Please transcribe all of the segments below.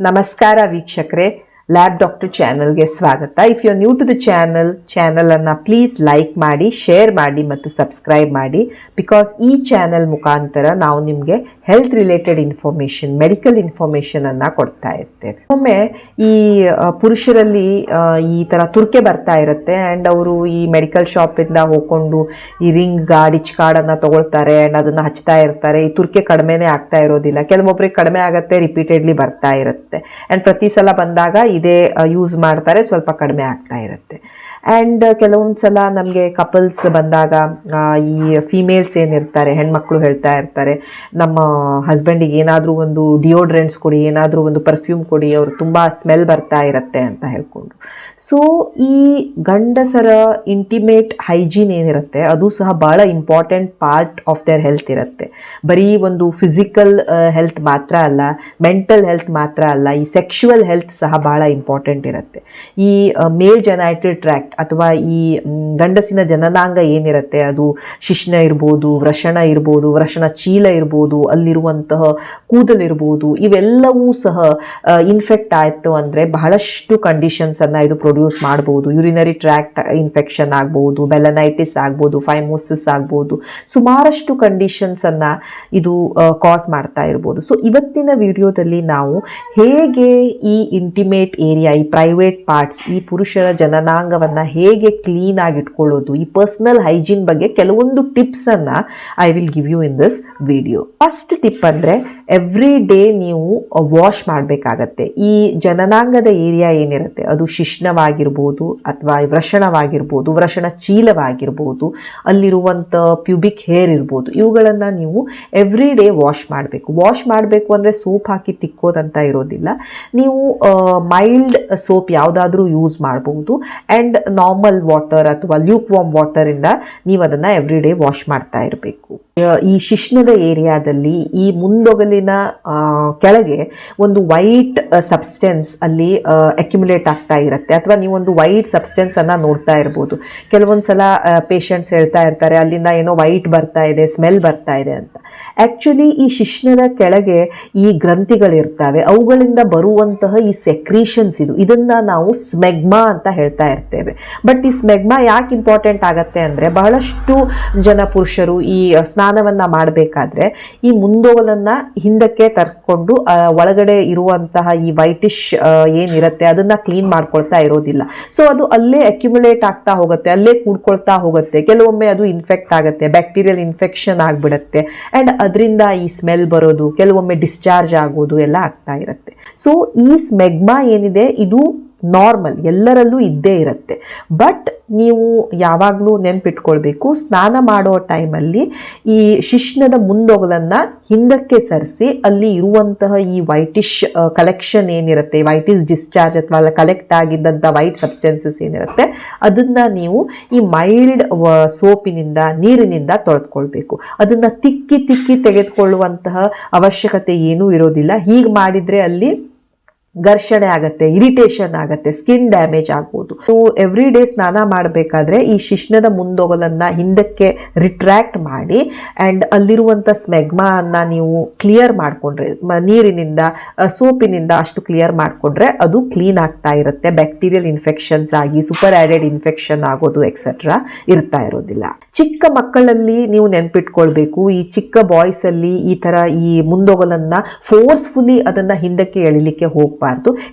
ನಮಸ್ಕಾರ ವೀಕ್ಷಕರೇ. Lab doctor ಚಾನಲ್ಗೆ ಸ್ವಾಗತ. If you new to the channel ಚಾನಲನ್ನು ಪ್ಲೀಸ್ ಲೈಕ್ ಮಾಡಿ ಶೇರ್ ಮಾಡಿ ಮತ್ತು ಸಬ್ಸ್ಕ್ರೈಬ್ ಮಾಡಿ. ಬಿಕಾಸ್ ಈ ಚಾನಲ್ ಮುಖಾಂತರ ನಾವು ನಿಮಗೆ ಹೆಲ್ತ್ ರಿಲೇಟೆಡ್ ಇನ್ಫಾರ್ಮೇಷನ್ ಮೆಡಿಕಲ್ ಇನ್ಫಾರ್ಮೇಷನನ್ನು ಕೊಡ್ತಾ ಇರ್ತೇವೆ. ಒಮ್ಮೆ ಈ ಪುರುಷರಲ್ಲಿ ಈ ಥರ ತುರ್ಕೆ ಬರ್ತಾ ಇರುತ್ತೆ. ಆ್ಯಂಡ್ ಅವರು ಈ ಮೆಡಿಕಲ್ ಶಾಪಿಂದ ಹೋಗ್ಕೊಂಡು ಈ ರಿಂಗ್ ಗಾಡಿ ಕಾರ್ಡನ್ನು ತೊಗೊಳ್ತಾರೆ. ಆ್ಯಂಡ್ ಅದನ್ನು ಹಚ್ತಾ ಇರ್ತಾರೆ. ಈ ತುರ್ಕೆ ಕಡಿಮೆನೇ ಆಗ್ತಾ ಇರೋದಿಲ್ಲ. ಕೆಲವೊಬ್ಬರಿಗೆ ಕಡಿಮೆ ಆಗುತ್ತೆ ರಿಪೀಟೆಡ್ಲಿ ಬರ್ತಾ ಇರುತ್ತೆ. ಆ್ಯಂಡ್ ಪ್ರತಿ ಸಲ ಬಂದಾಗ ಇದೇ ಯೂಸ್ ಮಾಡ್ತಾರೆ ಸ್ವಲ್ಪ ಕಡಿಮೆ ಆಗ್ತಾ ಇರುತ್ತೆ. ಆ್ಯಂಡ್ ಕೆಲವೊಂದು ಸಲ ನಮಗೆ ಕಪಲ್ಸ್ ಬಂದಾಗ ಈ ಫೀಮೇಲ್ಸ್ ಏನಿರ್ತಾರೆ, ಹೆಣ್ಮಕ್ಳು ಹೇಳ್ತಾ ಇರ್ತಾರೆ, ನಮ್ಮ ಹಸ್ಬೆಂಡಿಗೆ ಏನಾದರೂ ಒಂದು ಡಿಯೋಡ್ರೆಂಟ್ಸ್ ಕೊಡಿ, ಏನಾದರೂ ಒಂದು ಪರ್ಫ್ಯೂಮ್ ಕೊಡಿ, ಅವರು ತುಂಬ ಸ್ಮೆಲ್ ಬರ್ತಾ ಇರತ್ತೆ ಅಂತ ಹೇಳ್ಕೊಂಡು. ಸೊ ಈ ಗಂಡಸರ ಇಂಟಿಮೇಟ್ ಹೈಜೀನ್ ಏನಿರುತ್ತೆ, ಅದು ಸಹ ಭಾಳ important part of their health ಇರುತ್ತೆ. ಬರೀ ಒಂದು ಫಿಸಿಕಲ್ ಹೆಲ್ತ್ ಮಾತ್ರ ಅಲ್ಲ ಮೆಂಟಲ್ ಹೆಲ್ತ್ ಮಾತ್ರ ಅಲ್ಲ, ಈ ಸೆಕ್ಷುವಲ್ ಹೆಲ್ತ್ ಸಹ ಭಾಳ ಇಂಪಾರ್ಟೆಂಟ್ ಇರುತ್ತೆ. ಈ ಮೇಲ್ ಜನೈಟೆಡ್ ಟ್ರ್ಯಾಕ್ಟ್ ಅಥವಾ ಈ ಗಂಡಸಿನ ಜನನಾಂಗ ಏನಿರುತ್ತೆ, ಅದು ಶಿಶ್ನ ಇರ್ಬೋದು ವೃಷಣ ಇರ್ಬೋದು ವೃಷಣ ಚೀಲ ಇರ್ಬೋದು, ಅಲ್ಲಿರುವಂತಹ ಕೂದಲಿರ್ಬೋದು ಇವೆಲ್ಲವೂ ಸಹ ಇನ್ಫೆಕ್ಟ್ ಆಯಿತು ಅಂದರೆ ಬಹಳಷ್ಟು ಕಂಡೀಷನ್ಸನ್ನು ಇದು ಪ್ರೊಡ್ಯೂಸ್ ಮಾಡ್ಬೋದು. ಯುರಿನರಿ ಟ್ರ್ಯಾಕ್ಟ್ ಇನ್ಫೆಕ್ಷನ್ ಆಗ್ಬೋದು ಬೆಲನೈಟಿಸ್ ಆಗ್ಬೋದು ಫೈಮೋಸಿಸ್ ಆಗ್ಬೋದು, ಸುಮಾರಷ್ಟು ಕಂಡೀಷನ್ಸನ್ನು ಇದು ಕಾಸ್ ಮಾಡ್ತಾ ಇರ್ಬೋದು. ಸೊ ಇವತ್ತಿನ ವಿಡಿಯೋದಲ್ಲಿ ನಾವು ಹೇಗೆ ಈ ಇಂಟಿಮೇಟ್ ಏರಿಯಾ ಈ ಪ್ರೈವೇಟ್ ಪಾರ್ಟ್ಸ್ ಈ ಪುರುಷರ ಜನನಾಂಗವನ್ನು ಹೇಗೆ ಕ್ಲೀನ್ ಆಗಿ ಇಟ್ಕೊಳ್ಳೋದು ಈ ಪರ್ಸನಲ್ ಹೈಜೀನ್ ಬಗ್ಗೆ ಕೆಲವೊಂದು ಟಿಪ್ಸನ್ನು I will give you in this video first tip ಅಂದರೆ ಎವ್ರಿ ಡೇ ನೀವು ವಾಶ್ ಮಾಡಬೇಕಾಗತ್ತೆ. ಈ ಜನನಾಂಗದ ಏರಿಯಾ ಏನಿರುತ್ತೆ? ಅದು ಶಿಶ್ನವಾಗಿರ್ಬೋದು ಅಥವಾ ವೃಷಣವಾಗಿರ್ಬೋದು ವೃಷಣ ಚೀಲವಾಗಿರ್ಬೋದು ಅಲ್ಲಿರುವಂಥ ಪ್ಯೂಬಿಕ್ ಹೇರ್ ಇರ್ಬೋದು. ಇವುಗಳನ್ನು ನೀವು ಎವ್ರಿ ಡೇ ವಾಶ್ ಮಾಡಬೇಕು. ವಾಶ್ ಮಾಡಬೇಕು ಅಂದರೆ ಸೋಪ್ ಹಾಕಿ ತಿಕ್ಕೋದಂತ ಇರೋದಿಲ್ಲ. ನೀವು ಮೈಲ್ಡ್ ಸೋಪ್ ಯಾವುದಾದ್ರೂ ಯೂಸ್ ಮಾಡ್ಬೋದು. ಆ್ಯಂಡ್ ನಾರ್ಮಲ್ ವಾಟರ್ ಅಥವಾ ಲ್ಯೂಕ್ ವಾಮ್ ವಾಟರಿಂದ ನೀವು ಅದನ್ನು ಎವ್ರಿ ಡೇ ವಾಶ್ ಮಾಡ್ತಾ ಇರಬೇಕು. ಈ ಶಿಶ್ನದ ಏರಿಯಾದಲ್ಲಿ ಈ ಮುಂದೊಗಲಿನ ಕೆಳಗೆ ಒಂದು ವೈಟ್ ಸಬ್ಸ್ಟೆನ್ಸ್ ಅಲ್ಲಿ ಅಕ್ಯುಮುಲೇಟ್ ಆಗ್ತಾ ಇರುತ್ತೆ. ಅಥವಾ ನೀವೊಂದು ವೈಟ್ ಸಬ್ಸ್ಟೆನ್ಸ್ ಅನ್ನ ನೋಡ್ತಾ ಇರ್ಬೋದು. ಕೆಲವೊಂದು ಸಲ ಪೇಷಂಟ್ಸ್ ಹೇಳ್ತಾ ಇರ್ತಾರೆ, ಅಲ್ಲಿಂದ ಏನೋ ವೈಟ್ ಬರ್ತಾ ಇದೆ ಸ್ಮೆಲ್ ಬರ್ತಾ ಇದೆ ಅಂತ. ಆಕ್ಚುಲಿ ಈ ಶಿಶ್ನದ ಕೆಳಗೆ ಈ ಗ್ರಂಥಿಗಳಿರ್ತವೆ. ಅವುಗಳಿಂದ ಬರುವಂತಹ ಈ ಸೆಕ್ರೀಷನ್ಸ್ ಇದು. ಇದನ್ನ ನಾವು ಸ್ಮೆಗ್ಮಾ ಅಂತ ಹೇಳ್ತಾ ಇರ್ತೇವೆ. ಬಟ್ ಈ ಸ್ಮೆಗ್ಮಾ ಯಾಕೆ ಇಂಪಾರ್ಟೆಂಟ್ ಆಗತ್ತೆ ಅಂದ್ರೆ, ಬಹಳಷ್ಟು ಜನ ಪುರುಷರು ಈ ಸ್ನಾನವನ್ನ ಮಾಡಬೇಕಾದ್ರೆ ಈ ಮುಂದೋಲನ್ನು ಹಿಂದಕ್ಕೆ ತರಿಸ್ಕೊಂಡು ಒಳಗಡೆ ಇರುವಂತಹ ಈ ವೈಟಿಶ್ ಏನಿರುತ್ತೆ ಅದನ್ನು ಕ್ಲೀನ್ ಮಾಡ್ಕೊಳ್ತಾ ಇರೋದಿಲ್ಲ. ಸೊ ಅದು ಅಲ್ಲೇ ಅಕ್ಯುಮುಲೇಟ್ ಆಗ್ತಾ ಹೋಗುತ್ತೆ, ಅಲ್ಲೇ ಕೂಡ್ಕೊಳ್ತಾ ಹೋಗುತ್ತೆ. ಕೆಲವೊಮ್ಮೆ ಅದು ಇನ್ಫೆಕ್ಟ್ ಆಗುತ್ತೆ ಬ್ಯಾಕ್ಟೀರಿಯಲ್ ಇನ್ಫೆಕ್ಷನ್ ಆಗಿಬಿಡುತ್ತೆ. ಆ್ಯಂಡ್ ಅದರಿಂದ ಈ ಸ್ಮೆಲ್ ಬರೋದು, ಕೆಲವೊಮ್ಮೆ ಡಿಸ್ಚಾರ್ಜ್ ಆಗೋದು ಎಲ್ಲ ಆಗ್ತಾ ಇರುತ್ತೆ. ಸೊ ಈ ಸ್ಮೆಗ್ಮಾ ಏನಿದೆ, ಇದು ನಾರ್ಮಲ್ ಎಲ್ಲರಲ್ಲೂ ಇದ್ದೇ ಇರುತ್ತೆ. ಬಟ್ ನೀವು ಯಾವಾಗಲೂ ನೆನ್ಪಿಟ್ಕೊಳ್ಬೇಕು, ಸ್ನಾನ ಮಾಡೋ ಟೈಮಲ್ಲಿ ಈ ಶಿಶ್ನದ ಮುಂದೊಗಲನ್ನು ಹಿಂದಕ್ಕೆ ಸರಿಸಿ, ಅಲ್ಲಿ ಇರುವಂತಹ ಈ ವೈಟಿಶ್ ಕಲೆಕ್ಷನ್ ಏನಿರುತ್ತೆ ವೈಟಿಸ್ ಡಿಸ್ಚಾರ್ಜ್ ಅಥವಾ ಕಲೆಕ್ಟ್ ಆಗಿದ್ದಂಥ ವೈಟ್ ಸಬ್ಸ್ಟೆನ್ಸಸ್ ಏನಿರುತ್ತೆ, ಅದನ್ನು ನೀವು ಈ ಮೈಲ್ಡ್ ಸೋಪಿನಿಂದ, ನೀರಿನಿಂದ ತೊಳೆದುಕೊಳ್ಬೇಕು. ಅದನ್ನು ತಿಕ್ಕಿ ತಿಕ್ಕಿ ತೆಗೆದುಕೊಳ್ಳುವಂತಹ ಅವಶ್ಯಕತೆ ಏನೂ ಇರೋದಿಲ್ಲ. ಹೀಗೆ ಮಾಡಿದರೆ ಅಲ್ಲಿ ಘರ್ಷಣೆ ಆಗುತ್ತೆ ಇರಿಟೇಷನ್ ಆಗುತ್ತೆ ಸ್ಕಿನ್ ಡ್ಯಾಮೇಜ್ ಆಗ್ಬೋದು. ನೀವು ಎವ್ರಿ ಡೇ ಸ್ನಾನ ಮಾಡಬೇಕಾದ್ರೆ ಈ ಶಿಶ್ನದ ಮುಂದೋಗಲನ್ನು ಹಿಂದಕ್ಕೆ ರಿಟ್ರ್ಯಾಕ್ಟ್ ಮಾಡಿ ಆ್ಯಂಡ್ ಅಲ್ಲಿರುವಂಥ ಅನ್ನ ನೀವು ಕ್ಲಿಯರ್ ಮಾಡಿಕೊಂಡ್ರೆ ನೀರಿನಿಂದ ಸೋಪಿನಿಂದ ಅಷ್ಟು ಕ್ಲಿಯರ್ ಮಾಡಿಕೊಂಡ್ರೆ ಅದು ಕ್ಲೀನ್ ಆಗ್ತಾ ಇರುತ್ತೆ. ಬ್ಯಾಕ್ಟೀರಿಯಲ್ ಇನ್ಫೆಕ್ಷನ್ಸ್ ಆಗಿ ಸೂಪರ್ ಆ್ಯಡೆಡ್ ಇನ್ಫೆಕ್ಷನ್ ಆಗೋದು ಎಕ್ಸೆಟ್ರಾ ಇರ್ತಾ ಇರೋದಿಲ್ಲ. ಚಿಕ್ಕ ಮಕ್ಕಳಲ್ಲಿ ನೀವು ನೆನ್ಪಿಟ್ಕೊಳ್ಬೇಕು, ಈ ಚಿಕ್ಕ ಬಾಯ್ಸ್ ಅಲ್ಲಿ ಈ ತರ ಈ ಮುಂದೋಗಲನ್ನು ಫೋರ್ಸ್ಫುಲಿ ಅದನ್ನ ಹಿಂದಕ್ಕೆ ಎಳಿಲಿಕ್ಕೆ ಹೋಗಬಾರ್ದು.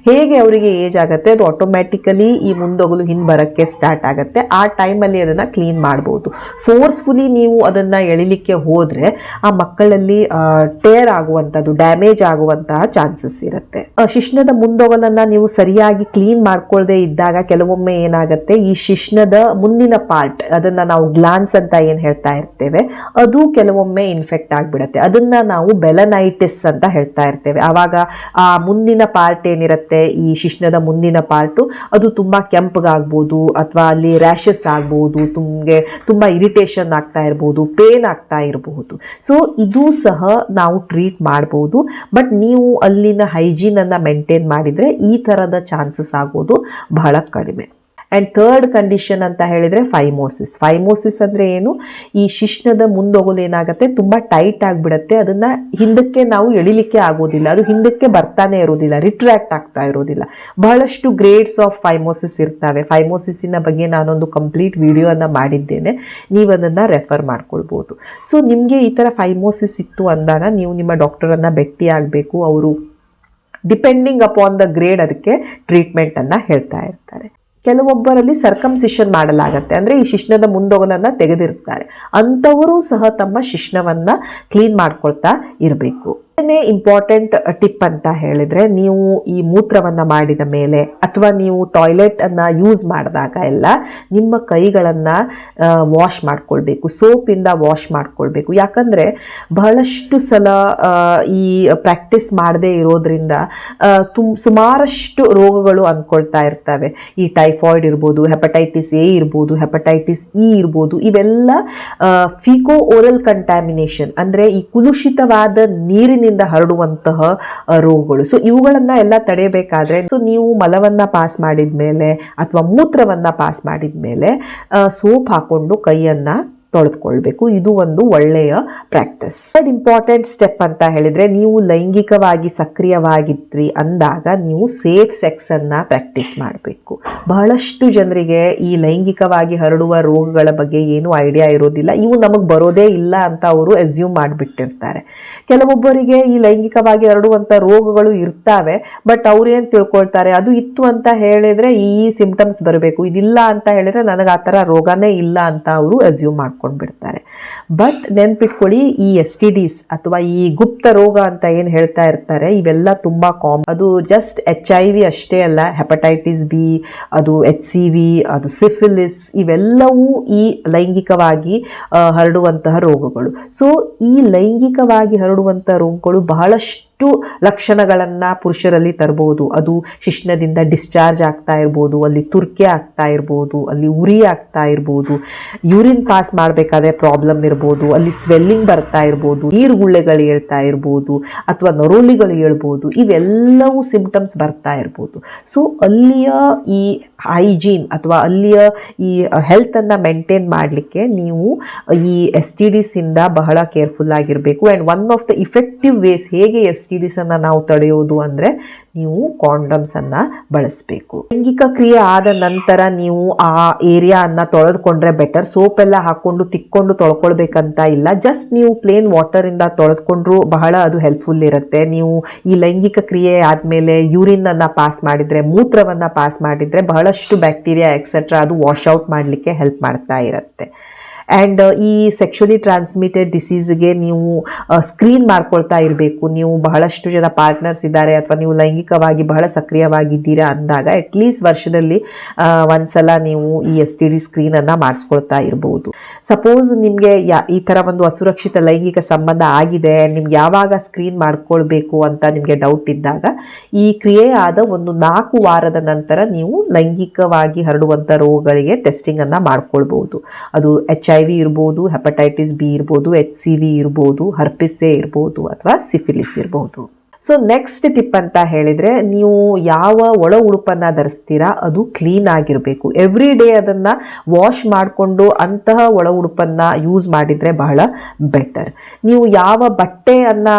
ಹೇಗೆ ಅವರಿಗೆ ಏಜ್ ಆಗುತ್ತೆ, ಅದು ಆಟೋಮ್ಯಾಟಿಕಲಿ ಈ ಮುಂದೊಗಲು ಹಿಂದೆ ಬರಕ್ಕೆ ಸ್ಟಾರ್ಟ್ ಆಗುತ್ತೆ. ಆ ಟೈಮಲ್ಲಿ ಅದನ್ನ ಕ್ಲೀನ್ ಮಾಡ್ಬೋದು. ಫೋರ್ಸ್ಫುಲಿ ನೀವು ಅದನ್ನ ಎಳಿಲಿಕ್ಕೆ ಹೋದರೆ ಆ ಮಕ್ಕಳಲ್ಲಿ ಟೇರ್ ಆಗುವಂಥದ್ದು ಡ್ಯಾಮೇಜ್ ಆಗುವಂತಹ ಚಾನ್ಸಸ್ ಇರುತ್ತೆ. ಶಿಶ್ನದ ಮುಂದೊಗಲನ್ನ ನೀವು ಸರಿಯಾಗಿ ಕ್ಲೀನ್ ಮಾಡ್ಕೊಳ್ಳದೆ ಇದ್ದಾಗ ಕೆಲವೊಮ್ಮೆ ಏನಾಗುತ್ತೆ, ಈ ಶಿಶ್ನದ ಮುಂದಿನ ಪಾರ್ಟ್ ಅದನ್ನ ನಾವು ಗ್ಲಾನ್ಸ್ ಅಂತ ಏನು ಹೇಳ್ತಾ ಇರ್ತೇವೆ, ಅದು ಕೆಲವೊಮ್ಮೆ ಇನ್ಫೆಕ್ಟ್ ಆಗಿಬಿಡುತ್ತೆ. ಅದನ್ನ ನಾವು ಬೆಲನೈಟಿಸ್ ಅಂತ ಹೇಳ್ತಾ ಇರ್ತೇವೆ. ಆವಾಗ ಆ ಮುಂದಿನ ಪಾರ್ಟ್ ಏನಿರುತ್ತೆ ಈ ಶಿಶ್ನದ ಮುಂದಿನ ಪಾರ್ಟು ಅದು ತುಂಬ ಕೆಂಪಗಾಗ್ಬೋದು ಅಥವಾ ಅಲ್ಲಿ ರ್ಯಾಷಸ್ ಆಗ್ಬೋದು ತುಮಗೆ ತುಂಬಾ ಇರಿಟೇಷನ್ ಆಗ್ತಾ ಇರ್ಬೋದು ಪೇನ್ ಆಗ್ತಾ ಇರಬಹುದು ಸೊ ಇದು ಸಹ ನಾವು ಟ್ರೀಟ್ ಮಾಡ್ಬೋದು. ಬಟ್ ನೀವು ಅಲ್ಲಿನ ಹೈಜೀನನ್ನು ಮೇಂಟೈನ್ ಮಾಡಿದರೆ ಈ ಥರದ ಚಾನ್ಸಸ್ ಆಗೋದು ಬಹಳ ಕಡಿಮೆ. ಆ್ಯಂಡ್ ಥರ್ಡ್ ಕಂಡೀಷನ್ ಅಂತ ಹೇಳಿದರೆ ಫೈಮೋಸಿಸ್ ಫೈಮೋಸಿಸ್ ಅಂದರೆ ಏನು? ಈ ಶಿಶ್ನದ ಮುಂದೋಗಲು ಏನಾಗುತ್ತೆ? ತುಂಬ ಟೈಟ್ ಆಗಿಬಿಡುತ್ತೆ. ಅದನ್ನು ಹಿಂದಕ್ಕೆ ನಾವು ಎಳಿಲಿಕ್ಕೆ ಆಗೋದಿಲ್ಲ. ಅದು ಹಿಂದಕ್ಕೆ ಬರ್ತಾನೆ ಇರೋದಿಲ್ಲ. ರಿಟ್ರ್ಯಾಕ್ಟ್ ಆಗ್ತಾ ಇರೋದಿಲ್ಲ. ಬಹಳಷ್ಟು ಗ್ರೇಡ್ಸ್ ಆಫ್ ಫೈಮೋಸಿಸ್ ಇರ್ತವೆ. ಫೈಮೋಸಿಸ್ಸಿನ ಬಗ್ಗೆ ನಾನೊಂದು ಕಂಪ್ಲೀಟ್ ವಿಡಿಯೋನ ಮಾಡಿದ್ದೇನೆ. ನೀವು ಅದನ್ನು ರೆಫರ್ ಮಾಡ್ಕೊಳ್ಬೋದು. ಸೊ ನಿಮಗೆ ಈ ಥರ ಫೈಮೋಸಿಸ್ ಇತ್ತು ಅಂದಾಗ ನೀವು ನಿಮ್ಮ ಡಾಕ್ಟರನ್ನು ಭೇಟಿ ಆಗಬೇಕು. ಅವರು ಡಿಪೆಂಡಿಂಗ್ ಅಪಾನ್ ದ ಗ್ರೇಡ್ ಅದಕ್ಕೆ ಟ್ರೀಟ್ಮೆಂಟನ್ನು ಹೇಳ್ತಾ ಇರ್ತಾರೆ. ಕೆಲವೊಬ್ಬರಲ್ಲಿ ಸರ್ಕಮ್ಸಿಷನ್ ಮಾಡಲಾಗತ್ತೆ. ಅಂದರೆ ಈ ಶಿಶ್ನದ ಮುಂದೊಗಲನ್ನು ತೆಗೆದಿರ್ತಾರೆ ಅಂಥವರು ಸಹ ತಮ್ಮ ಶಿಶ್ನವನ್ನು ಕ್ಲೀನ್ ಮಾಡ್ಕೊಳ್ತಾ ಇರಬೇಕು. ಇಂಪಾರ್ಟೆಂಟ್ ಟಿಪ್ ಅಂತ ಹೇಳಿದ್ರೆ ನೀವು ಈ ಮೂತ್ರವನ್ನ ಮಾಡಿದ ಮೇಲೆ ಅಥವಾ ನೀವು ಟಾಯ್ಲೆಟ್ ಅನ್ನ ಯೂಸ್ ಮಾಡಿದಾಗ ಎಲ್ಲ ನಿಮ್ಮ ಕೈಗಳನ್ನ ವಾಶ್ ಮಾಡ್ಕೊಳ್ಬೇಕು ಸೋಪಿಂದ ವಾಶ್ ಮಾಡ್ಕೊಳ್ಬೇಕು. ಯಾಕಂದ್ರೆ ಬಹಳಷ್ಟು ಸಲ ಈ ಪ್ರಾಕ್ಟೀಸ್ ಮಾಡದೇ ಇರೋದ್ರಿಂದ ತುಮ್, ಸುಮಾರಷ್ಟು ರೋಗಗಳು ಅಂದ್ಕೊಳ್ತಾ ಇರ್ತವೆ. ಈ ಟೈಫಾಯ್ಡ್ ಇರ್ಬೋದು ಹೆಪಟೈಟಿಸ್ ಎ ಇರ್ಬೋದು ಹೆಪಟೈಟಿಸ್ ಇ ಇರ್ಬೋದು, ಇವೆಲ್ಲ ಫಿಕೋ ಓರಲ್ ಕಂಟ್ಯಾಮಿನೇಷನ್ ಅಂದರೆ ಈ ಕುಲುಷಿತವಾದ ನೀರಿನಿಂದ ಹರಡುವಂತಹ ರೋಗಗಳು. ಸೊ ಇವುಗಳನ್ನ ಎಲ್ಲ ತಡೆಯಬೇಕಾದ್ರೆ ಸೊ ನೀವು ಮಲವನ್ನ ಪಾಸ್ ಮಾಡಿದ ಮೇಲೆ ಅಥವಾ ಮೂತ್ರವನ್ನ ಪಾಸ್ ಮಾಡಿದ ಮೇಲೆ ಸೋಪ್ ಹಾಕೊಂಡು ಕೈಯನ್ನ ತೊಳೆದುಕೊಳ್ಬೇಕು. ಇದು ಒಂದು ಒಳ್ಳೆಯ ಪ್ರಾಕ್ಟೀಸ್ ಥರ್ಡ್ ಇಂಪಾರ್ಟೆಂಟ್ ಸ್ಟೆಪ್ ಅಂತ ಹೇಳಿದ್ರೆ ನೀವು ಲೈಂಗಿಕವಾಗಿ ಸಕ್ರಿಯವಾಗಿದ್ರಿ ಅಂದಾಗ ನೀವು ಸೇಫ್ ಸೆಕ್ಸ್ ಅನ್ನ ಪ್ರಾಕ್ಟೀಸ್ ಮಾಡಬೇಕು. ಬಹಳಷ್ಟು ಜನರಿಗೆ ಈ ಲೈಂಗಿಕವಾಗಿ ಹರಡುವ ರೋಗಗಳ ಬಗ್ಗೆ ಏನೂ ಐಡಿಯಾ ಇರೋದಿಲ್ಲ. ಇವು ನಮಗೆ ಬರೋದೇ ಇಲ್ಲ ಅಂತ ಅವರು ಎಸ್ಯೂಮ್ ಮಾಡಿಬಿಟ್ಟಿರ್ತಾರೆ. ಕೆಲವೊಬ್ಬರಿಗೆ ಈ ಲೈಂಗಿಕವಾಗಿ ಹರಡುವಂಥ ರೋಗಗಳು ಇರ್ತಾವೆ ಬಟ್ ಅವ್ರು ಏನು ತಿಳ್ಕೊಳ್ತಾರೆ? ಅದು ಇತ್ತು ಅಂತ ಹೇಳಿದ್ರೆ ಈ ಸಿಂಪ್ಟಮ್ಸ್ ಬರಬೇಕು. ಇದಿಲ್ಲ ಅಂತ ಹೇಳಿದ್ರೆ ನನಗೆ ಆ ಥರ ರೋಗನೇ ಇಲ್ಲ ಅಂತ ಅವರು ಅಸ್ಯೂಮ್ ಮಾಡ್ಕೊಂಡು ಬಿಡ್ತಾರೆ ಬಟ್ ನೆನ್ಪಿಟ್ಕೊಳ್ಳಿ, ಈ ಎಸ್ ಟಿ ಡಿಸ್ ಅಥವಾ ಈ ಗುಪ್ತ ರೋಗ ಅಂತ ಏನು ಹೇಳ್ತಾ ಇರ್ತಾರೆ, ಇವೆಲ್ಲ ತುಂಬ ಕಾಮ್ ಅದು ಜಸ್ಟ್ ಎಚ್ ಐ ವಿ ಅಷ್ಟೇ ಅಲ್ಲ ಹೆಪಟೈಟಿಸ್ ಬಿ ಅದು ಎಚ್ ಸಿ ವಿ ಅದು ಸಿಫಿಲಿಸ್ ಇವೆಲ್ಲವೂ ಈ ಲೈಂಗಿಕವಾಗಿ ಹರಡುವಂತಹ ರೋಗಗಳು. ಸೊ ಈ ಲೈಂಗಿಕವಾಗಿ ಹರಡುವಂಥ ರೋಗಗಳು ಬಹಳಷ್ಟು ಲಕ್ಷಣಗಳನ್ನು ಪುರುಷರಲ್ಲಿ ತರ್ಬೋದು. ಅದು ಶಿಶ್ನದಿಂದ ಡಿಸ್ಚಾರ್ಜ್ ಆಗ್ತಾ ಇರ್ಬೋದು, ಅಲ್ಲಿ ತುರ್ಕೆ ಆಗ್ತಾ ಇರ್ಬೋದು, ಅಲ್ಲಿ ಉರಿ ಆಗ್ತಾ ಇರ್ಬೋದು, ಯೂರಿನ್ ಪಾಸ್ ಮಾಡಬೇಕಾದ್ರೆ ಪ್ರಾಬ್ಲಮ್ ಇರ್ಬೋದು, ಅಲ್ಲಿ ಸ್ವೆಲ್ಲಿಂಗ್ ಬರ್ತಾ ಇರ್ಬೋದು, ನೀರುಗುಳ್ಳೆಗಳು ಹೇಳ್ತಾ ಇರ್ಬೋದು, ಅಥವಾ ನರೋಲಿಗಳು ಹೇಳ್ಬೋದು ಇವೆಲ್ಲವೂ ಸಿಂಪ್ಟಮ್ಸ್ ಬರ್ತಾ ಇರ್ಬೋದು. ಸೊ ಅಲ್ಲಿಯ ಈ ಹೈಜೀನ್ ಅಥವಾ ಅಲ್ಲಿಯ ಈ ಹೆಲ್ತನ್ನು ಮೇಂಟೈನ್ ಮಾಡಲಿಕ್ಕೆ ನೀವು ಈ ಎಸ್ ಟಿ ಡಿಸಿಂದ ಬಹಳ ಕೇರ್ಫುಲ್ ಆಗಿರಬೇಕು. And one of the effective ways ಹೇಗೆ ಎಸ್ ಡಿಸನ್ನು ನಾವು ತಡೆಯೋದು ಅಂದರೆ ನೀವು ಕಾಂಡಮ್ಸನ್ನು ಬಳಸಬೇಕು. ಲೈಂಗಿಕ ಕ್ರಿಯೆ ಆದ ನಂತರ ನೀವು ಆ ಏರಿಯಾನ ತೊಳೆದುಕೊಂಡ್ರೆ ಬೆಟರ್ ಸೋಪ್ ಎಲ್ಲ ಹಾಕೊಂಡು, ತಿಕ್ಕೊಂಡು ತೊಳ್ಕೊಳ್ಬೇಕಂತ ಇಲ್ಲ. ಜಸ್ಟ್ ನೀವು ಪ್ಲೇನ್ ವಾಟರಿಂದ ತೊಳೆದುಕೊಂಡ್ರೂ ಬಹಳ ಅದು ಹೆಲ್ಪ್ಫುಲ್ ಇರುತ್ತೆ. ನೀವು ಈ ಲೈಂಗಿಕ ಕ್ರಿಯೆ ಆದಮೇಲೆ ಯೂರಿನನ್ನು ಪಾಸ್ ಮಾಡಿದರೆ, ಮೂತ್ರವನ್ನು ಪಾಸ್ ಮಾಡಿದರೆ ಬಹಳಷ್ಟು ಬ್ಯಾಕ್ಟೀರಿಯಾ ಎಕ್ಸೆಟ್ರಾ ಅದು ವಾಶ್ ಔಟ್ ಮಾಡಲಿಕ್ಕೆ ಹೆಲ್ಪ್ ಮಾಡ್ತಾ ಇರುತ್ತೆ. ಆ್ಯಂಡ್ ಈ ಸೆಕ್ಷುಲಿ ಟ್ರಾನ್ಸ್ಮಿಟೆಡ್ ಡಿಸೀಸ್ಗೆ ನೀವು ಸ್ಕ್ರೀನ್ ಮಾಡ್ಕೊಳ್ತಾ ಇರಬೇಕು. ನೀವು ಬಹಳಷ್ಟು ಜನ ಪಾರ್ಟ್ನರ್ಸ್ ಇದ್ದಾರೆ ಅಥವಾ ನೀವು ಲೈಂಗಿಕವಾಗಿ ಬಹಳ ಸಕ್ರಿಯವಾಗಿದ್ದೀರಾ ಅಂದಾಗ ಅಟ್ಲೀಸ್ಟ್ ವರ್ಷದಲ್ಲಿ ಒಂದು ಒಂದ್ಸಲ ನೀವು ಈ ಎಸ್ ಟಿ ಡಿ ಸ್ಕ್ರೀನನ್ನು ಮಾಡಿಸ್ಕೊಳ್ತಾ ಇರಬಹುದು ಸಪೋಸ್ ನಿಮಗೆ ಯಾ, ಈ ಥರ ಒಂದು ಅಸುರಕ್ಷಿತ ಲೈಂಗಿಕ ಸಂಬಂಧ ಆಗಿದೆ, ನಿಮ್ಗೆ ಯಾವಾಗ ಸ್ಕ್ರೀನ್ ಮಾಡ್ಕೊಳ್ಬೇಕು ಅಂತ ನಿಮಗೆ ಡೌಟ್ ಇದ್ದಾಗ, ಈ ಕ್ರಿಯೆ ಆದ ಒಂದು ನಾಲ್ಕು ವಾರದ ನಂತರ ನೀವು ಲೈಂಗಿಕವಾಗಿ ಹರಡುವಂಥ ರೋಗಗಳಿಗೆ ಟೆಸ್ಟಿಂಗನ್ನು ಮಾಡ್ಕೊಳ್ಬಹುದು ಅದು ಎಚ್ ವಿ ಇರ್ಬೋದು ಹೆಪಟೈಟಿಸ್ ಬಿ ಇರ್ಬೋದು ಎಚ್ ಸಿ ವಿ ಇರ್ಬೋದು ಹರ್ಪಿಸ್ ಇರ್ಬೋದು ಅಥವಾ ಸಿಫಿಲಿಸ್ ಇರ್ಬೋದು. ಸೊ ನೆಕ್ಸ್ಟ್ ಟಿಪ್ ಅಂತ ಹೇಳಿದರೆ, ನೀವು ಯಾವ ಒಳ ಉಡುಪನ್ನು ಧರಿಸ್ತೀರಾ, ಅದು ಕ್ಲೀನ್ ಆಗಿರಬೇಕು. ಎವ್ರಿ ಡೇ ಅದನ್ನು ವಾಶ್ ಮಾಡಿಕೊಂಡು ಅಂತಹ ಒಳ ಉಡುಪನ್ನು ಯೂಸ್ ಮಾಡಿದರೆ ಬಹಳ ಬೆಟರ್ ನೀವು ಯಾವ ಬಟ್ಟೆಯನ್ನು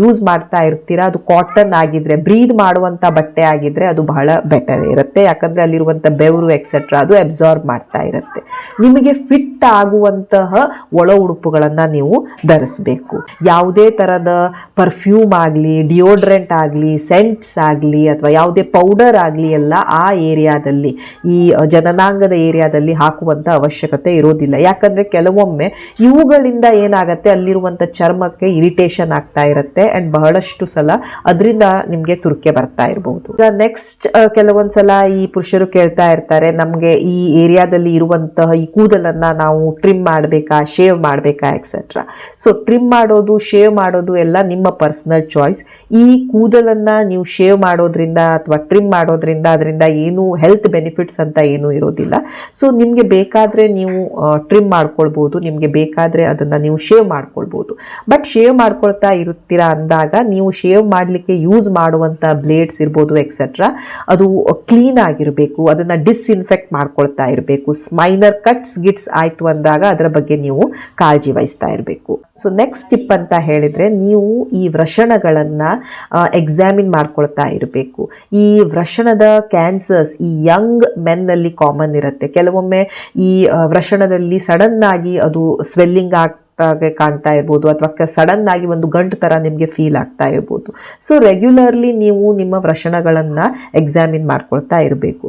ಯೂಸ್ ಮಾಡ್ತಾ ಇರ್ತೀರಾ, ಅದು ಕಾಟನ್ ಆಗಿದ್ರೆ ಬ್ರೀದ್ ಮಾಡುವಂಥ ಬಟ್ಟೆ ಆಗಿದ್ರೆ ಅದು ಬಹಳ ಬೆಟರ್ ಇರುತ್ತೆ. ಯಾಕಂದರೆ ಅಲ್ಲಿರುವಂಥ ಬೆವರು ಎಕ್ಸೆಟ್ರಾ ಅದು ಅಬ್ಸಾರ್ಬ್ ಮಾಡ್ತಾ ಇರುತ್ತೆ. ನಿಮಗೆ ಫಿಟ್ ಆಗುವಂತಹ ಒಳ ಉಡುಪುಗಳನ್ನು ನೀವು ಧರಿಸಬೇಕು. ಯಾವುದೇ ಥರದ ಪರ್ಫ್ಯೂಮ್ ಆಗಲಿ ಡಿಯೋಡ್ರೆಂಟ್ ಆಗಲಿ ಸೆಂಟ್ಸ್ ಆಗಲಿ ಅಥವಾ ಯಾವುದೇ ಪೌಡರ್ ಆಗಲಿ ಎಲ್ಲ ಆ ಏರಿಯಾದಲ್ಲಿ, ಈ ಜನನಾಂಗದ ಏರಿಯಾದಲ್ಲಿ ಹಾಕುವಂಥ ಅವಶ್ಯಕತೆ ಇರೋದಿಲ್ಲ. ಯಾಕಂದರೆ ಕೆಲವೊಮ್ಮೆ ಇವುಗಳಿಂದ ಏನಾಗುತ್ತೆ ಅಲ್ಲಿರುವಂಥ ಚರ್ಮಕ್ಕೆ ಇರಿಟೇಷನ್ ಆಗ್ತಾ ಇರುತ್ತೆ ಆ್ಯಂಡ್ ಬಹಳಷ್ಟು ಸಲ ಅದರಿಂದ ನಿಮಗೆ ತುರ್ಕೆ ಬರ್ತಾ ಇರಬಹುದು ಈಗ ನೆಕ್ಸ್ಟ್ ಕೆಲವೊಂದು ಸಲ ಈ ಪುರುಷರು ಕೇಳ್ತಾ ಇರ್ತಾರೆ, ನಮಗೆ ಈ ಏರಿಯಾದಲ್ಲಿ ಇರುವಂತಹ ಈ ಕೂದಲನ್ನು ನಾವು ಟ್ರಿಮ್ ಮಾಡಬೇಕಾ ಶೇವ್ ಮಾಡಬೇಕಾ ಎಕ್ಸೆಟ್ರಾ ಸೊ ಟ್ರಿಮ್ ಮಾಡೋದು ಶೇವ್ ಮಾಡೋದು ಎಲ್ಲ ನಿಮ್ಮ ಪರ್ಸ್ನಲ್ ಚಾಯ್ಸ್ ಈ ಕೂದಲನ್ನ ನೀವು ಶೇವ್ ಮಾಡೋದ್ರಿಂದ ಅಥವಾ ಟ್ರಿಮ್ ಮಾಡೋದ್ರಿಂದ ಅದರಿಂದ ಏನು ಹೆಲ್ತ್ ಬೆನಿಫಿಟ್ಸ್ ಅಂತ ಏನು ಇರೋದಿಲ್ಲ. ಸೊ ನಿಮಗೆ ಬೇಕಾದರೆ ನೀವು ಟ್ರಿಮ್ ಮಾಡ್ಕೊಳ್ಬೋದು, ನಿಮಗೆ ಬೇಕಾದರೆ ಅದನ್ನು ನೀವು ಶೇವ್ ಮಾಡ್ಕೊಳ್ಬೋದು. ಬಟ್ ಶೇವ್ ಮಾಡ್ಕೊಳ್ತಾ ಇರುತ್ತೀರಾ ಅಂದಾಗ ನೀವು ಶೇವ್ ಮಾಡಲಿಕ್ಕೆ ಯೂಸ್ ಮಾಡುವಂಥ ಬ್ಲೇಡ್ಸ್ ಇರ್ಬೋದು ಎಕ್ಸೆಟ್ರಾ ಅದು ಕ್ಲೀನ್ ಆಗಿರಬೇಕು, ಅದನ್ನು ಡಿಸ್ಇನ್ಫೆಕ್ಟ್ ಮಾಡ್ಕೊಳ್ತಾ ಇರಬೇಕು. ಮೈನರ್ ಕಟ್ಸ್ ಗಿಟ್ಸ್ ಆಯಿತು ಅಂದಾಗ ಅದರ ಬಗ್ಗೆ ನೀವು ಕಾಳಜಿ ವಹಿಸ್ತಾ ಇರಬೇಕು. ಸೊ ನೆಕ್ಸ್ಟ್ ಟಿಪ್ ಅಂತ ಹೇಳಿದರೆ ನೀವು ಈ ವ್ರಷಣಗಳನ್ನು ಎಕ್ಸಾಮಿನ್ ಮಾಡ್ಕೊಳ್ತಾ ಇರಬೇಕು. ಈ ವೃಷಣದ ಕ್ಯಾನ್ಸರ್ಸ್ ಈ ಯಂಗ್ ಮೆನ್ನಲ್ಲಿ ಕಾಮನ್ ಇರುತ್ತೆ. ಕೆಲವೊಮ್ಮೆ ಈ ವ್ರಷಣದಲ್ಲಿ ಸಡನ್ ಆಗಿ ಅದು ಸ್ವೆಲ್ಲಿಂಗ್ ಆಗ್ ಹಾಗೆ ಕಾಣ್ತಾ ಇರ್ಬೋದು ಅಥವಾ ಸಡನ್ ಆಗಿ ಒಂದು ಗಂಟು ಥರ ನಿಮಗೆ ಫೀಲ್ ಆಗ್ತಾ ಇರ್ಬೋದು. ಸೊ ರೆಗ್ಯುಲರ್ಲಿ ನೀವು ನಿಮ್ಮ ವ್ರಷಣಗಳನ್ನು ಎಕ್ಸಾಮಿನ್ ಮಾಡ್ಕೊಳ್ತಾ ಇರಬೇಕು.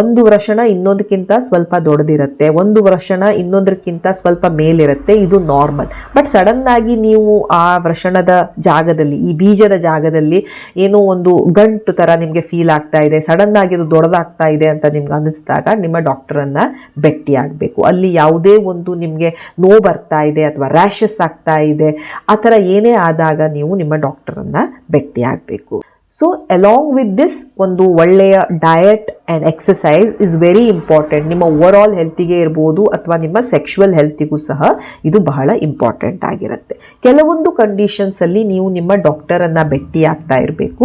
ಒಂದು ವ್ರಷಣ ಇನ್ನೊಂದಕ್ಕಿಂತ ಸ್ವಲ್ಪ ದೊಡ್ಡದಿರುತ್ತೆ, ಒಂದು ವ್ರಷಣ ಇನ್ನೊಂದಕ್ಕಿಂತ ಸ್ವಲ್ಪ ಮೇಲಿರುತ್ತೆ, ಇದು ನಾರ್ಮಲ್ ಬಟ್ ಸಡನ್ ಆಗಿ ನೀವು ಆ ವ್ರಷಣದ ಜಾಗದಲ್ಲಿ, ಈ ಬೀಜದ ಜಾಗದಲ್ಲಿ ಏನೋ ಒಂದು ಗಂಟು ಥರ ನಿಮಗೆ ಫೀಲ್ ಆಗ್ತಾ ಇದೆ ಸಡನ್ ಆಗಿ ಅದು ದೊಡ್ಡದಾಗ್ತಾ ಇದೆ ಅಂತ ನಿಮ್ಗೆ ಅನ್ನಿಸಿದಾಗ ನಿಮ್ಮ ಡಾಕ್ಟರನ್ನು ಭೇಟಿ ಆಗಬೇಕು ಅಲ್ಲಿ ಯಾವುದೇ ಒಂದು ನಿಮಗೆ ನೋವು ಬರ್ತಾ ಇದೆ ಅಥವಾ ರ್ಯಾಷಸ್ ಆಗ್ತಾ ಇದೆ. ಆ ಥರ ಏನೇ ಆದಾಗ ನೀವು ನಿಮ್ಮ ಡಾಕ್ಟರನ್ನು ಭೇಟಿ ಆಗಬೇಕು ಸೊ ಅಲಾಂಗ್ ವಿತ್ ದಿಸ್ ಒಂದು ಒಳ್ಳೆಯ diet and exercise is very important ನಿಮ್ಮ ಓವರ್ ಆಲ್ ಹೆಲ್ತಿಗೆ ಇರ್ಬೋದು ಅಥವಾ ನಿಮ್ಮ ಸೆಕ್ಷುವಲ್ ಹೆಲ್ತಿಗೂ ಸಹ ಇದು ಬಹಳ ಇಂಪಾರ್ಟೆಂಟ್ ಆಗಿರುತ್ತೆ. ಕೆಲವೊಂದು ಕಂಡೀಷನ್ಸಲ್ಲಿ ನೀವು ನಿಮ್ಮ ಡಾಕ್ಟರನ್ನು ಭೇಟಿಯಾಗ್ತಾ ಇರಬೇಕು.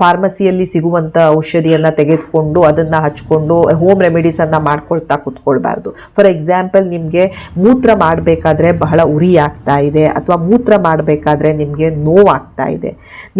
ಫಾರ್ಮಸಿಯಲ್ಲಿ ಸಿಗುವಂಥ ಔಷಧಿಯನ್ನು ತೆಗೆದುಕೊಂಡು ಅದನ್ನು ಹಚ್ಕೊಂಡು ಹೋಮ್ ರೆಮಿಡೀಸನ್ನು ಮಾಡ್ಕೊಳ್ತಾ ಕೂತ್ಕೊಳ್ಬಾರ್ದು. ಫಾರ್ ಎಕ್ಸಾಂಪಲ್ ನಿಮಗೆ ಮೂತ್ರ ಮಾಡಬೇಕಾದ್ರೆ ಬಹಳ ಉರಿ ಆಗ್ತಾ ಇದೆ ಅಥವಾ ಮೂತ್ರ ಮಾಡಬೇಕಾದ್ರೆ ನಿಮಗೆ ನೋವಾಗ್ತಾ ಇದೆ.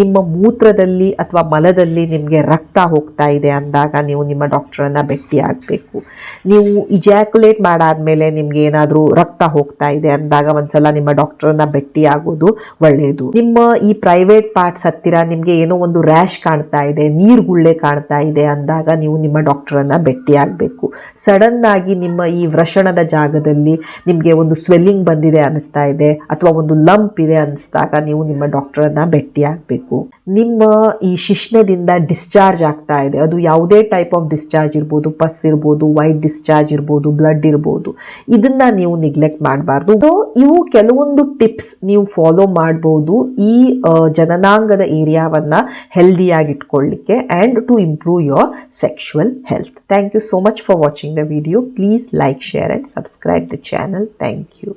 ನಿಮ್ಮ ಮೂತ್ರದಲ್ಲಿ ಅಥವಾ ಮಲದಲ್ಲಿ ನಿಮಗೆ ರಕ್ತ ಹೋಗ್ತಾ ಇದೆ ಅಂದಾಗ ನೀವು ನಿಮ್ಮ ಡಾಕ್ಟ್ರನ್ನು ಭೇಟಿ ಆಗಬೇಕು ನೀವು ಇಜಾಕ್ಯುಲೇಟ್ ಮಾಡಾದ್ಮೇಲೆ ನಿಮಗೆ ಏನಾದರೂ ರಕ್ತ ಹೋಗ್ತಾ ಇದೆ ಅಂದಾಗ ಒಂದ್ಸಲ ನಿಮ್ಮ ಡಾಕ್ಟ್ರನ್ನು ಆಗೋದು ಒಳ್ಳೆಯದು ನಿಮ್ಮ ಈ ಪ್ರೈವೇಟ್ ಪಾರ್ಟ್ಸ್ ಹತ್ತಿರ ನಿಮಗೆ ಏನೋ ಒಂದು ರ್ಯಾಶ್ ಕಾಣ್ತಾ ಇದೆ ನೀರು ಗುಳ್ಳೆ ಕಾಣ್ತಾ ಇದೆ ಅಂದಾಗ ನೀವು ನಿಮ್ಮ ಡಾಕ್ಟ್ರನ್ನು ಭೇಟಿ ಆಗಬೇಕು ಸಡನ್ ಆಗಿ ನಿಮ್ಮ ಈ ವ್ರಷಣದ ಜಾಗದಲ್ಲಿ ನಿಮಗೆ ಒಂದು ಸ್ವೆಲ್ಲಿಂಗ್ ಬಂದಿದೆ ಅನಿಸ್ತಾ ಇದೆ ಅಥವಾ ಒಂದು ಲಂಪ್ ಇದೆ ಅನಿಸಿದಾಗ ನೀವು ನಿಮ್ಮ ಡಾಕ್ಟ್ರನ್ನ ಭೇಟಿ ಆಗಬೇಕು ನಿಮ್ಮ ಈ ಶಿಶ್ನದಿಂದ ಡಿಸ್ಚಾರ್ಜ್ ಆಗ್ತಾ ಇದೆ. ಅದು ಯಾವುದೇ ಟೈಪ್ ಆಫ್ ಡಿಸ್ಚಾರ್ಜ್ ಇರ್ಬೋದು ಪಸ್ ಇರ್ಬೋದು ವೈಟ್ ಡಿಸ್ಚಾರ್ಜ್ ಇರ್ಬೋದು ಬ್ಲಡ್ ಇರ್ಬೋದು. ಇದನ್ನ ನೀವು ನಿಗ್ಲೆಕ್ಟ್ ಮಾಡಬಾರ್ದು. ಸೊ ಇವು ಕೆಲವೊಂದು ಟಿಪ್ಸ್ ನೀವು ಫಾಲೋ ಮಾಡ್ಬೋದು ಈ ಜನನಾಂಗದ ಏರಿಯಾವನ್ನು ಹೆಲ್ದಿಯಾಗಿ ಇಟ್ಕೊಳ್ಳಿಕ್ಕೆ and to improve your sexual health thank you so much for watching the video please like share and subscribe the channel thank you